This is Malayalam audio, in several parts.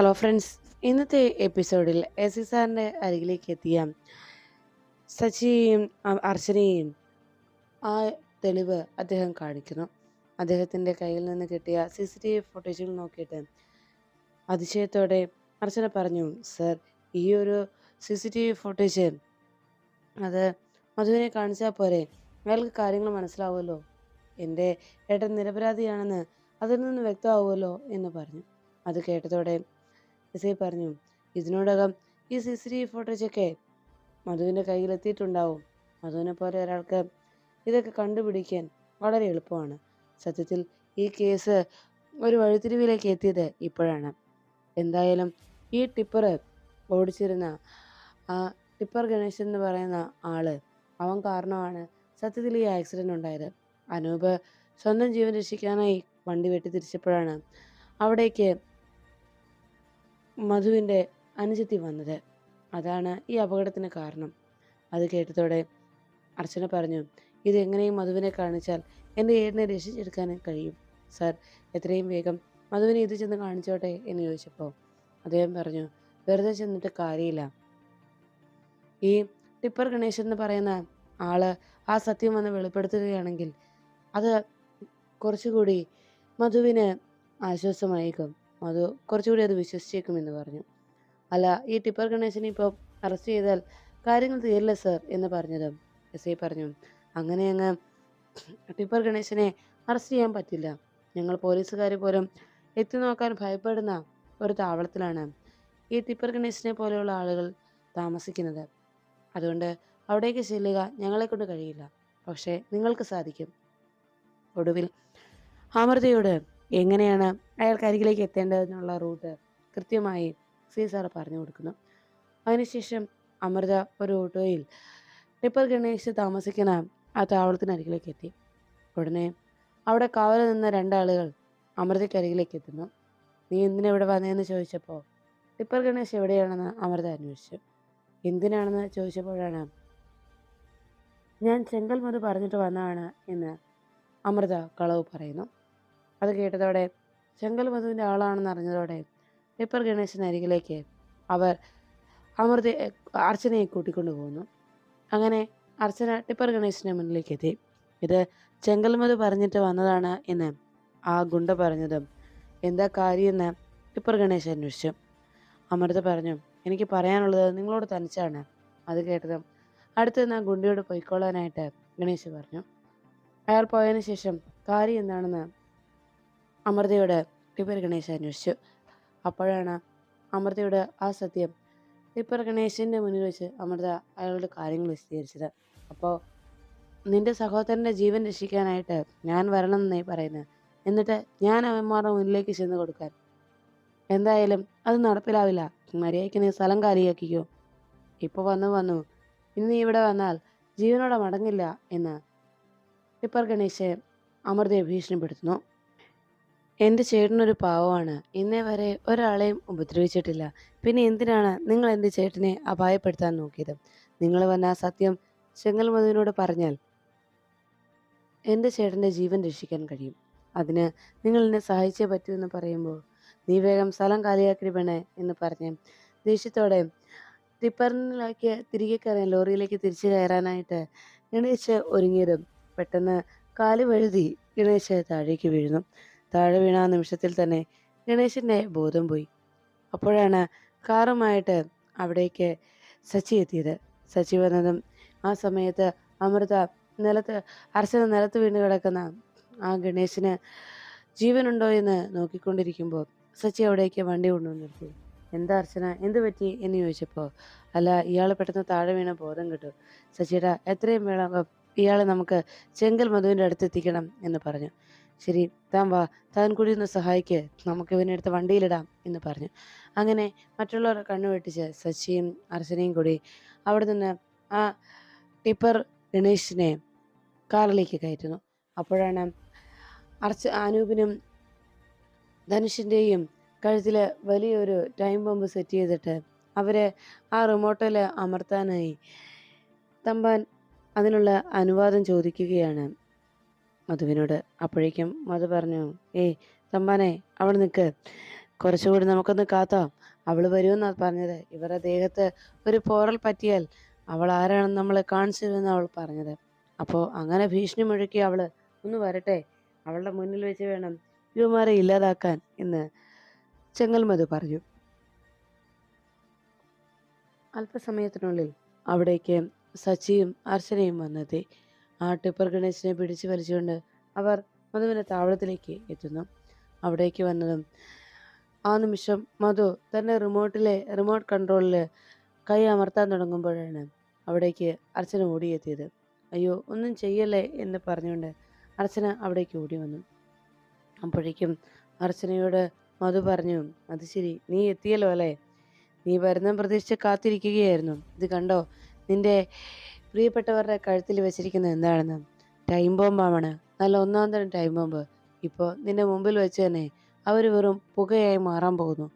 ഹലോ ഫ്രണ്ട്സ് ഇന്നത്തെ എപ്പിസോഡിൽ എസ് സി സാറിന്റെ അരികിലേക്ക് എത്തിയ സച്ചിയെയും അർച്ചനയും ആ തെളിവ് അദ്ദേഹം കാണിക്കുന്നു. അദ്ദേഹത്തിന്റെ കയ്യിൽ നിന്ന് കിട്ടിയ സി സി ടി വി ഫുട്ടേജുകൾ നോക്കിയിട്ട് അതിശയത്തോടെ അർച്ചന പറഞ്ഞു സർ ഈ ഒരു C C T V footage അത് മധുവിനെ കാണിച്ചാൽ പോരെ? അയാൾക്ക് കാര്യങ്ങൾ മനസ്സിലാവുമല്ലോ? എന്റെ ഏട്ടൻ നിരപരാധിയാണെന്ന് അതിൽ നിന്ന് വ്യക്തമാവുമല്ലോ? എന്ന് പറഞ്ഞു. അത് കേട്ടതോടെ എസ് ഐ പറഞ്ഞു. ഇതിനോടകം ഈ സി സി ടി വി ഫോട്ടോജൊക്കെ മധുവിന്റെ കയ്യിലെത്തിയിട്ടുണ്ടാവും. മധുവിനെ പോലെ ഒരാൾക്ക് ഇതൊക്കെ കണ്ടുപിടിക്കാൻ വളരെ എളുപ്പമാണ്. സത്യത്തിൽ ഈ കേസ് ഒരു വഴിത്തിരിവിലേക്ക് എത്തിയത് ഇപ്പോഴാണ്. എന്തായാലും ഈ ടിപ്പർ ഓടിച്ചിരുന്ന ആ ടിപ്പർ ഗണേശൻ എന്ന് പറയുന്ന ആൾ അവൻ കാരണമാണ് സത്യത്തിൽ ഈ ആക്സിഡന്റ് ഉണ്ടായത്. അനൂപ് സ്വന്തം ജീവൻ രക്ഷിക്കാനായി വണ്ടി വെട്ടി തിരിച്ചപ്പോഴാണ് അവിടേക്ക് മധുവിന്റെ അനുജത്തി വന്നത്. അതാണ് ഈ അപകടത്തിന് കാരണം. അത് കേട്ടതോടെ അർച്ചന പറഞ്ഞു ഇതെങ്ങനെയും മധുവിനെ കാണിച്ചാൽ എന്റെ ഏടിനെ രക്ഷിച്ചെടുക്കാൻ കഴിയും. സാർ എത്രയും വേഗം മധുവിനെ ഇത് ചെന്ന് കാണിച്ചോട്ടെ എന്ന് ചോദിച്ചപ്പോൾ അദ്ദേഹം പറഞ്ഞു വെറുതെ ചെന്നിട്ട് കാര്യമില്ല. ഈ ടിപ്പർ ഗണേശൻ എന്ന് പറയുന്ന ആൾ ആ സത്യം വന്ന് വെളിപ്പെടുത്തുകയാണെങ്കിൽ അത് കുറച്ചുകൂടി മധുവിന് ആശ്വാസമായേക്കും. മധു കുറച്ചുകൂടി അത് വിശ്വസിച്ചേക്കുമെന്ന് പറഞ്ഞു. അല്ല ഈ ടിപ്പർ ഗണേശനെ ഇപ്പോൾ അറസ്റ്റ് ചെയ്താൽ കാര്യങ്ങൾ തീരില്ല സർ എന്ന് പറഞ്ഞത് എസ് ഐ പറഞ്ഞു. അങ്ങനെ അങ്ങ് ടിപ്പർ ഗണേശനെ അറസ്റ്റ് ചെയ്യാൻ പറ്റില്ല. ഞങ്ങൾ പോലീസുകാർ പോലും എത്തി നോക്കാൻ ഭയപ്പെടുന്ന ഒരു താവളത്തിലാണ് ഈ ടിപ്പർ ഗണേശനെ പോലെയുള്ള ആളുകൾ താമസിക്കുന്നത്. അതുകൊണ്ട് അവിടേക്ക് ചെല്ലുക ഞങ്ങളെ കൊണ്ട് കഴിയില്ല. പക്ഷേ നിങ്ങൾക്ക് സാധിക്കും. ഒടുവിൽ അമൃതയോട് എങ്ങനെയാണ് അയാൾക്ക് അരികിലേക്ക് എത്തേണ്ടതെന്നുള്ള റൂട്ട് കൃത്യമായി സി പറഞ്ഞു കൊടുക്കുന്നു. അതിനുശേഷം അമൃത ഒരു ഓട്ടോയിൽ ടിപ്പർ ഗണേശ് താമസിക്കുന്ന ആ താവളത്തിനരികിലേക്ക് എത്തി. ഉടനെ അവിടെ കാവൽ നിന്ന രണ്ടാളുകൾ അമൃതയ്ക്ക് അരികിലേക്ക് എത്തുന്നു. നീ എന്തിനാ ഇവിടെ വന്നതെന്ന് ചോദിച്ചപ്പോൾ ടിപ്പർ ഗണേശ് എവിടെയാണെന്ന് അമൃത അന്വേഷിച്ചു. എന്തിനാണെന്ന് ചോദിച്ചപ്പോഴാണ് ഞാൻ ചെങ്കൽ മധു പറഞ്ഞിട്ട് വന്നതാണ് എന്ന് അമൃത കളവ് പറയുന്നു. അത് കേട്ടതോടെ ചെങ്കൽ വധുവിന്റെ ആളാണെന്ന് അറിഞ്ഞതോടെ ടിപ്പർ ഗണേശൻ അരികിലേക്ക് അവർ അമൃത അർച്ചനയെ കൂട്ടിക്കൊണ്ടു പോകുന്നു അങ്ങനെ അർച്ചന ടിപ്പർ ഗണേശന്റെ മുന്നിലേക്ക് എത്തി. ഇത് ചെങ്കൽ മധു പറഞ്ഞിട്ട് വന്നതാണ് എന്ന് ആ ഗുണ്ട പറഞ്ഞതും എന്താ കാര്യമെന്ന് ടിപ്പർ ഗണേശൻ അന്വേഷിച്ചു. അമൃത പറഞ്ഞു എനിക്ക് പറയാനുള്ളത് നിങ്ങളോട് തനിച്ചാണ് അത് കേട്ടതും അടുത്ത് നിന്ന് ഗുണ്ടയോട് പൊയ്ക്കൊള്ളാനായിട്ട് ഗണേശ് പറഞ്ഞു. അയാൾ പോയതിനു ശേഷം കാര്യം എന്താണെന്ന് അമൃതയോട് ടിപ്പർ ഗണേശ് അന്വേഷിച്ചു. അപ്പോഴാണ് അമൃതയോട് ആ സത്യം ടിപ്പർ ഗണേശിന്റെ മുന്നിൽ വെച്ച് അമൃത അയാളുടെ കാര്യങ്ങൾ വിശദീകരിച്ചത്. അപ്പോൾ നിന്റെ സഹോദരന്റെ ജീവൻ രക്ഷിക്കാനായിട്ട് ഞാൻ വരണം എന്നേ പറയുന്നത് എന്നിട്ട് ഞാൻ അവന്മാരുടെ മുന്നിലേക്ക് ചെന്ന് കൊടുക്കാൻ. എന്തായാലും അത് നടപ്പിലാവില്ല. മര്യാദയ്ക്ക് നീ സ്ഥലം കാലിയാക്കിക്കോ. ഇപ്പോൾ വന്നു വന്നു. ഇന്ന് നീ ഇവിടെ വന്നാൽ ജീവനോടെ മടങ്ങില്ല എന്ന് ടിപ്പർ ഗണേശ് അമൃതയെ ഭീഷണിപ്പെടുത്തുന്നു. എന്റെ ചേട്ടനൊരു പാവമാണ്. ഇന്നേ വരെ ഒരാളെയും ഉപദ്രവിച്ചിട്ടില്ല. പിന്നെ എന്തിനാണ് നിങ്ങൾ എന്റെ ചേട്ടനെ അപായപ്പെടുത്താൻ നോക്കിയത്? നിങ്ങൾ വന്ന ആ സത്യം ചെങ്ങൽമധുവിനോട് പറഞ്ഞാൽ എന്റെ ചേട്ടന്റെ ജീവൻ രക്ഷിക്കാൻ കഴിയും. അതിന് നിങ്ങൾ എന്നെ സഹായിച്ചേ പറ്റൂ എന്ന് പറയുമ്പോൾ നീ വേഗം സ്ഥലം കാലിയാക്കി വേണേ എന്ന് പറഞ്ഞ് ദേഷ്യത്തോടെ ടിപ്പറിലേക്ക് തിരികെ കയറാൻ ലോറിയിലേക്ക് തിരിച്ചു കയറാനായിട്ട് ഗണേശ് ഒരുങ്ങിയതും പെട്ടെന്ന് കാൽ വഴുതി ഗണേശ് താഴേക്ക് വീഴുന്നു. താഴെ വീണ ആ നിമിഷത്തിൽ തന്നെ ഗണേശന്റെ ബോധം പോയി. അപ്പോഴാണ് കാറുമായിട്ട് അവിടേക്ക് സച്ചി എത്തിയത്. സച്ചി വന്നതും ആ സമയത്ത് അമൃത നിലത്ത് അർച്ചന നിലത്ത് വീണ് കിടക്കുന്ന ആ ഗണേശന് ജീവനുണ്ടോ എന്ന് നോക്കിക്കൊണ്ടിരിക്കുമ്പോൾ സച്ചി അവിടേക്ക് വണ്ടി കൊണ്ടുവന്ന് നിർത്തി. എന്താ അർച്ചന എന്ത് പറ്റി? എന്ന് ചോദിച്ചപ്പോൾ അല്ല ഇയാൾ പെട്ടെന്ന് താഴെ വീണ ബോധം കിട്ടും. സച്ചിയുടെ എത്രയും വേണം ഇയാളെ നമുക്ക് ചെങ്കൽ മധുവിന്റെ അടുത്ത് എത്തിക്കണം എന്ന് പറഞ്ഞു. ശരി താൻ വാ. താൻ കൂടി ഒന്ന് സഹായിക്ക്. നമുക്ക് ഇവനെ എടുത്ത് വണ്ടിയിലിടാം എന്ന് പറഞ്ഞു. അങ്ങനെ മറ്റുള്ളവരെ കണ്ണു വെട്ടിച്ച് ശശിയും അർച്ചനയും കൂടി അവിടെ നിന്ന് ആ ടിപ്പർ ഗണേശിനെ കാറിലേക്ക് കയറ്റുന്നു. അപ്പോഴാണ് അർച്ച അനൂപിനും ധനുഷിന്റെയും കഴുത്തിൽ വലിയൊരു ടൈം ബോംബ് സെറ്റ് ചെയ്തിട്ട് അവരെ ആ റിമോട്ടിൽ അമർത്താനായി തമ്പാൻ അതിനുള്ള അനുവാദം ചോദിക്കുകയാണ്. മധുവിനോട്. അപ്പോഴേക്കും മധു പറഞ്ഞു ഏയ് തമ്പാനെ അവിടെ നിൽക്ക് കുറച്ചുകൂടി നമുക്കൊന്ന് കാത്താം. അവൾ വരുമെന്നാണ് പറഞ്ഞത്. ഇവരുടെ ദേഹത്ത് ഒരു പോറൽ പറ്റിയാൽ അവൾ ആരാണെന്ന് നമ്മളെ കാണിച്ചു തരുമെന്ന് അവൾ പറഞ്ഞത്. അപ്പോൾ അങ്ങനെ ഭീഷണി മുഴക്കി അവൾ ഒന്ന് വരട്ടെ. അവളുടെ മുന്നിൽ വെച്ച് വേണം യുവമാരെ ഇല്ലാതാക്കാൻ എന്ന് ചെങ്ങൽ ചെങ്ങൽമധു പറഞ്ഞു. അല്പസമയത്തിനുള്ളിൽ അവിടേക്ക് സച്ചിയും അർച്ചനയും വന്നെത്തി. ആ ടിപ്പർ ഗണേശനെ പിടിച്ചു വലിച്ചുകൊണ്ട് അവർ മധുവിന്റെ താവളത്തിലേക്ക് എത്തുന്നു. അവിടേക്ക് വന്നതും ആ നിമിഷം മധു തന്നെ റിമോട്ടിലെ റിമോട്ട് കൺട്രോളിൽ കൈ അമർത്താൻ തുടങ്ങുമ്പോഴാണ് അവിടേക്ക് അർച്ചന ഓടിയെത്തിയത്. അയ്യോ ഒന്നും ചെയ്യല്ലേ എന്ന് പറഞ്ഞുകൊണ്ട് അർച്ചന അവിടേക്ക് ഓടി വന്നു. അപ്പോഴേക്കും അർച്ചനയോട് മധു പറഞ്ഞു അത് ശരി നീ എത്തിയല്ലോ അല്ലേ? നീ വരുന്ന പ്രതീക്ഷിച്ച് കാത്തിരിക്കുകയായിരുന്നു. ഇത് കണ്ടോ? നിന്റെ പ്രിയപ്പെട്ടവരുടെ കഴുത്തിൽ വെച്ചിരിക്കുന്ന എന്താണെന്ന്? ടൈം ബോംബാണ്. നല്ല ഒന്നാം തരം ടൈം ബോംബ്. ഇപ്പോൾ നിന്റെ മുമ്പിൽ വെച്ച് തന്നെ അവർ വെറും പുകയായി മാറാൻ പോകുന്നു.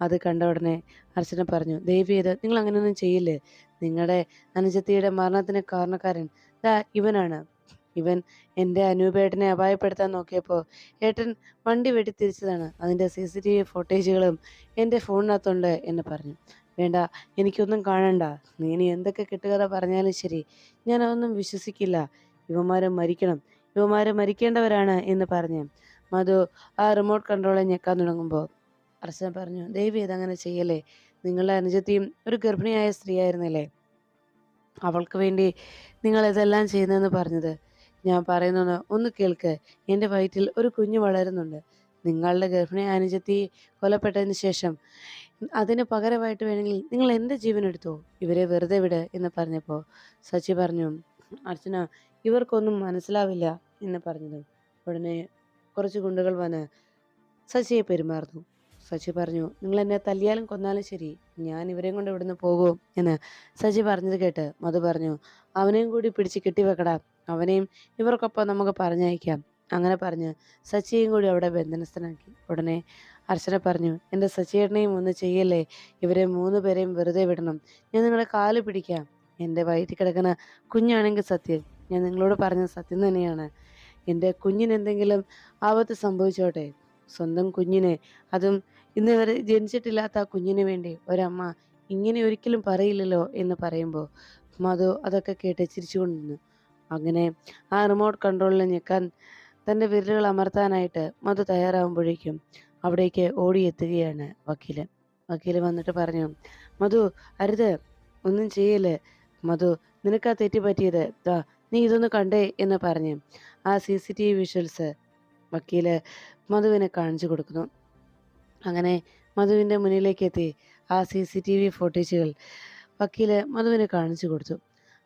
അത് കണ്ട ഉടനെ അർച്ചന പറഞ്ഞു ദേവി ഇത് നിങ്ങൾ അങ്ങനെയൊന്നും ചെയ്യില്ലേ? നിങ്ങളുടെ അനുജത്തിയുടെ മരണത്തിന് കാരണക്കാരൻ ദാ ഇവനാണ്. ഇവൻ എന്റെ അനൂപേട്ടനെ അപായപ്പെടുത്താൻ നോക്കിയപ്പോൾ ഏട്ടൻ വണ്ടി വെട്ടി തിരിച്ചതാണ് അതിന്റെ സി സി ടി വി ഫോട്ടേജുകളും എന്റെ ഫോണിനകത്തുണ്ട് എന്ന് പറഞ്ഞു. വേണ്ട എനിക്കൊന്നും കാണണ്ട. നീ ഇനി എന്തൊക്കെ കെട്ടുകഥ പറഞ്ഞാലും ശരി. ഞാൻ അതൊന്നും വിശ്വസിക്കില്ല. ഇവന്മാരെ മരിക്കണം. ഇവന്മാരെ മരിക്കേണ്ടവരാണ് എന്ന് പറഞ്ഞ് മധു ആ റിമോട്ട് കൺട്രോളെ ഞെക്കാൻ തുടങ്ങുമ്പോൾ അർച്ചന പറഞ്ഞു ദേവി ഇതങ്ങനെ ചെയ്യല്ലേ? നിങ്ങളുടെ അനുജത്തിയും ഒരു ഗർഭിണിയായ സ്ത്രീയായിരുന്നില്ലേ? അവൾക്ക് വേണ്ടി നിങ്ങൾ ഇതെല്ലാം ചെയ്യുന്നതെന്ന് പറഞ്ഞത്. ഞാൻ പറയുന്നത് ഒന്ന് കേൾക്ക്. എന്റെ വയറ്റിൽ ഒരു കുഞ്ഞ് വളരുന്നുണ്ട്. നിങ്ങളുടെ ഗർഭിണി അനുജത്തി കൊലപ്പെട്ടതിന് ശേഷം അതിന് പകരമായിട്ട് വേണമെങ്കിൽ നിങ്ങൾ എന്റെ ജീവൻ എടുത്തോ ഇവരെ വെറുതെ വിട് എന്ന് പറഞ്ഞപ്പോൾ സച്ചി പറഞ്ഞു അർച്ചന ഇവർക്കൊന്നും മനസ്സിലാവില്ല എന്ന് പറഞ്ഞത്. ഉടനെ കുറച്ച് ഗുണ്ടുകൾ വന്ന് സച്ചിയെ പെരുമാറുന്നു. സച്ചി പറഞ്ഞു നിങ്ങൾ എന്നെ തല്ലിയാലും കൊന്നാലും ശരി ഞാൻ ഇവരെയും കൊണ്ട് ഇവിടുന്ന് പോകും എന്ന് സച്ചി പറഞ്ഞത് കേട്ട് മധു പറഞ്ഞു അവനെയും കൂടി പിടിച്ച് കെട്ടിവെക്കടാ അവനെയും ഇവർക്കൊപ്പം നമുക്ക് പറഞ്ഞയക്കാം അങ്ങനെ പറഞ്ഞ് സച്ചിയെയും കൂടി അവിടെ ബന്ധനസ്ഥനാക്കി. ഉടനെ അർച്ചന പറഞ്ഞു എന്റെ സച്ചേട്ടനെയും ഒന്ന് ചെയ്യല്ലേ? ഇവരെ മൂന്ന് പേരെയും വെറുതെ വിടണം. ഞാൻ നിങ്ങളെ കാൽ പിടിക്കാം. എന്റെ വയറ്റിൽ കിടക്കുന്ന കുഞ്ഞാണെങ്കിൽ സത്യം. ഞാൻ നിങ്ങളോട് പറഞ്ഞ സത്യം തന്നെയാണ്. എന്റെ കുഞ്ഞിനെന്തെങ്കിലും ആപത്ത് സംഭവിച്ചോട്ടെ? സ്വന്തം കുഞ്ഞിനെ അതും ഇന്ന് വരെ ജനിച്ചിട്ടില്ലാത്ത ആ കുഞ്ഞിന് വേണ്ടി ഒരമ്മ ഇങ്ങനെ ഒരിക്കലും പറയില്ലല്ലോ എന്ന് പറയുമ്പോൾ മധു അതൊക്കെ കേട്ട് ചിരിച്ചുകൊണ്ടിരുന്നു. അങ്ങനെ ആ റിമോട്ട് കൺട്രോളിൽ ഞെക്കാൻ തന്റെ വിരലുകൾ അമർത്താനായിട്ട് മധു തയ്യാറാകുമ്പോഴേക്കും അവിടേക്ക് ഓടിയെത്തുകയാണ് വക്കീൽ. വക്കീൽ വന്നിട്ട് പറഞ്ഞു മധു അരുത് ഒന്നും ചെയ്യൽ മധു നിനക്കാ തെറ്റി പറ്റിയത്? ദാ നീ ഇതൊന്ന് കണ്ടേ എന്ന് പറഞ്ഞു. ആ C C T V visuals വക്കീൽ മധുവിനെ കാണിച്ചു കൊടുക്കുന്നു. അങ്ങനെ മധുവിന്റെ മുന്നിലേക്ക് എത്തി ആ സി സി ടി വി ഫുട്ടേജുകൾ വക്കീൽ മധുവിനെ കാണിച്ചു കൊടുത്തു.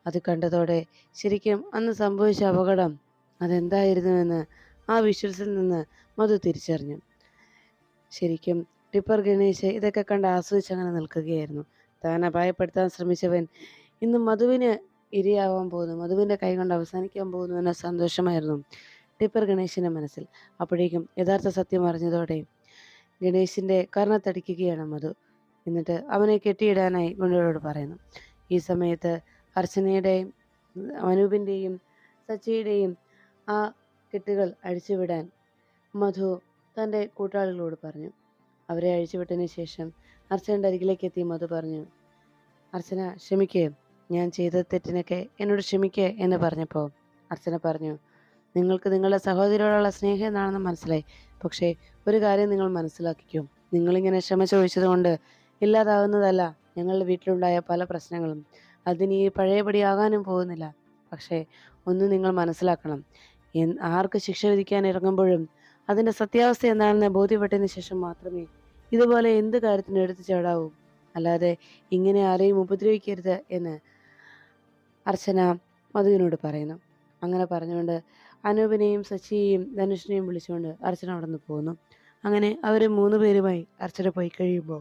അത് കണ്ടതോടെ ശരിക്കും അന്ന് സംഭവിച്ച അപകടം അതെന്തായിരുന്നുവെന്ന് ആ വിഷ്വൽസിൽ നിന്ന് മധു തിരിച്ചറിഞ്ഞു. ശരിക്കും ടിപ്പർ ഗണേശ് ഇതൊക്കെ കണ്ട് ആസ്വദിച്ചങ്ങനെ നിൽക്കുകയായിരുന്നു. താൻ അപായപ്പെടുത്താൻ ശ്രമിച്ചവൻ ഇന്ന് മധുവിന് ഇരയാവാൻ പോകുന്നു. മധുവിന്റെ കൈ കൊണ്ട് അവസാനിക്കാൻ പോകുന്നു എന്ന സന്തോഷമായിരുന്നു ടിപ്പർ ഗണേശിന്റെ മനസ്സിൽ. അപ്പോഴേക്കും യഥാർത്ഥ സത്യം അറിഞ്ഞതോടെ ഗണേശിന്റെ കർണത്തടിക്കുകയാണ് മധു. എന്നിട്ട് അവനെ കെട്ടിയിടാനായി ഗുണ്ടയോട് പറയുന്നു. ഈ സമയത്ത് അർച്ചനയുടെയും അനൂപിന്റെയും സച്ചിയുടെയും ആ കെട്ടുകൾ അഴിച്ചുവിടാൻ മധു തന്റെ കൂട്ടാളികളോട് പറഞ്ഞു. അവരെ അഴിച്ചുവിട്ടതിന് ശേഷം അർച്ചനയുടെ അരികിലേക്ക് എത്തി മധു പറഞ്ഞു അർച്ചന ക്ഷമിക്കേ. ഞാൻ ചെയ്ത തെറ്റിനൊക്കെ എന്നോട് ക്ഷമിക്കേ എന്ന് പറഞ്ഞപ്പോൾ അർച്ചന പറഞ്ഞു നിങ്ങൾക്ക് നിങ്ങളുടെ സഹോദരിയോടുള്ള സ്നേഹം എന്നാണെന്ന് മനസ്സിലായി. പക്ഷേ ഒരു കാര്യം നിങ്ങൾ മനസ്സിലാക്കിക്കും. നിങ്ങളിങ്ങനെ ക്ഷമ ചോദിച്ചതുകൊണ്ട് ഇല്ലാതാവുന്നതല്ല. ഞങ്ങളുടെ വീട്ടിലുണ്ടായ പല പ്രശ്നങ്ങളും അതിന് ഈ പഴയപടിയാകാനും പോകുന്നില്ല. പക്ഷേ ഒന്ന് നിങ്ങൾ മനസ്സിലാക്കണം. ആർക്ക് ശിക്ഷ വിധിക്കാൻ ഇറങ്ങുമ്പോഴും അതിന്റെ സത്യാവസ്ഥ എന്താണെന്ന് ബോധ്യപ്പെട്ടതിന് ശേഷം മാത്രമേ ഇതുപോലെ എന്ത് കാര്യത്തിന് എടുത്തു ചാടാവൂ. അല്ലാതെ ഇങ്ങനെ ആരെയും ഉപദ്രവിക്കരുത് എന്ന് അർച്ചന മധുവിനോട് പറയുന്നു. അങ്ങനെ പറഞ്ഞുകൊണ്ട് അനൂപിനെയും സച്ചിയെയും ധനുഷിനെയും വിളിച്ചുകൊണ്ട് അർച്ചന അവിടെ നിന്ന് പോകുന്നു. അങ്ങനെ അവർ മൂന്ന് പേരുമായി അർച്ചന പോയി കഴിയുമ്പോൾ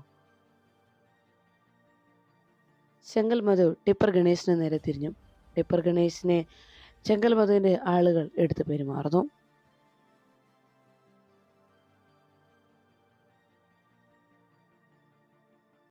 ചെങ്കൽ മധു ടിപ്പർ ഗണേശിനെ നേരെ തിരിഞ്ഞു. ടിപ്പർ ഗണേശിനെ ചെങ്കൽ മധുവിന്റെ ആളുകൾ എടുത്തു പെരുമാറുന്നു.